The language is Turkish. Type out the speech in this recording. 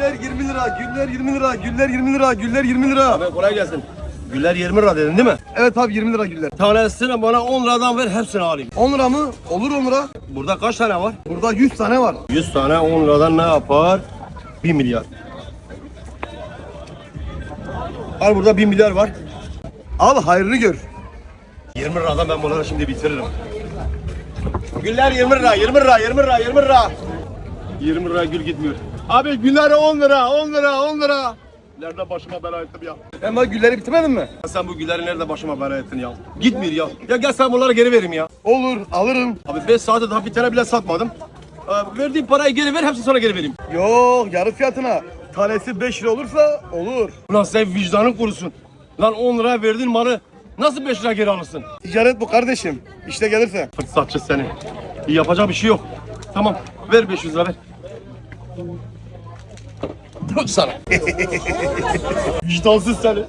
Güller 20 lira, güller 20 lira, güller 20 lira, güller 20 lira. Abi kolay gelsin. Güller 20 lira dedin değil mi? Evet abi 20 lira güller. Tanesini bana 10 liradan ver hepsini alayım. 10 lira mı? Olur 10 lira. Burada kaç tane var? Burada 100 tane var. 100 tane 10 liradan ne yapar? 1 milyar. Al burada 1 milyar var. Al hayrını gör. 20 liradan ben bunları şimdi bitiririm. Güller 20 lira, 20 lira, 20 lira, 20 lira. 20 lira gül gitmiyor. Abi güller 10 lira, 10 lira, 10 lira. Nerede başıma bela ettim ya? Bak gülleri bitirmedin mi? Sen bu gülleri nerede başıma bela ettin ya? Gitmiyor ya. Ya gel sen bunları geri vereyim ya. Olur alırım. Abi 5 saate daha bir tane bile satmadım. Ee, verdiğim parayı geri ver, hepsini sana geri vereyim. Yok yarı fiyatına. Tanesi 5 lira olursa olur. Ulan sen vicdanın kurusun. Lan 10 liraya verdiğin malı nasıl 5 lira geri alırsın? Ticaret bu kardeşim. İşte gelirse. Fırsatçı seni. Yapacak bir şey yok. Tamam ver 500 lira ver. Dur sana. Vicdansız seni.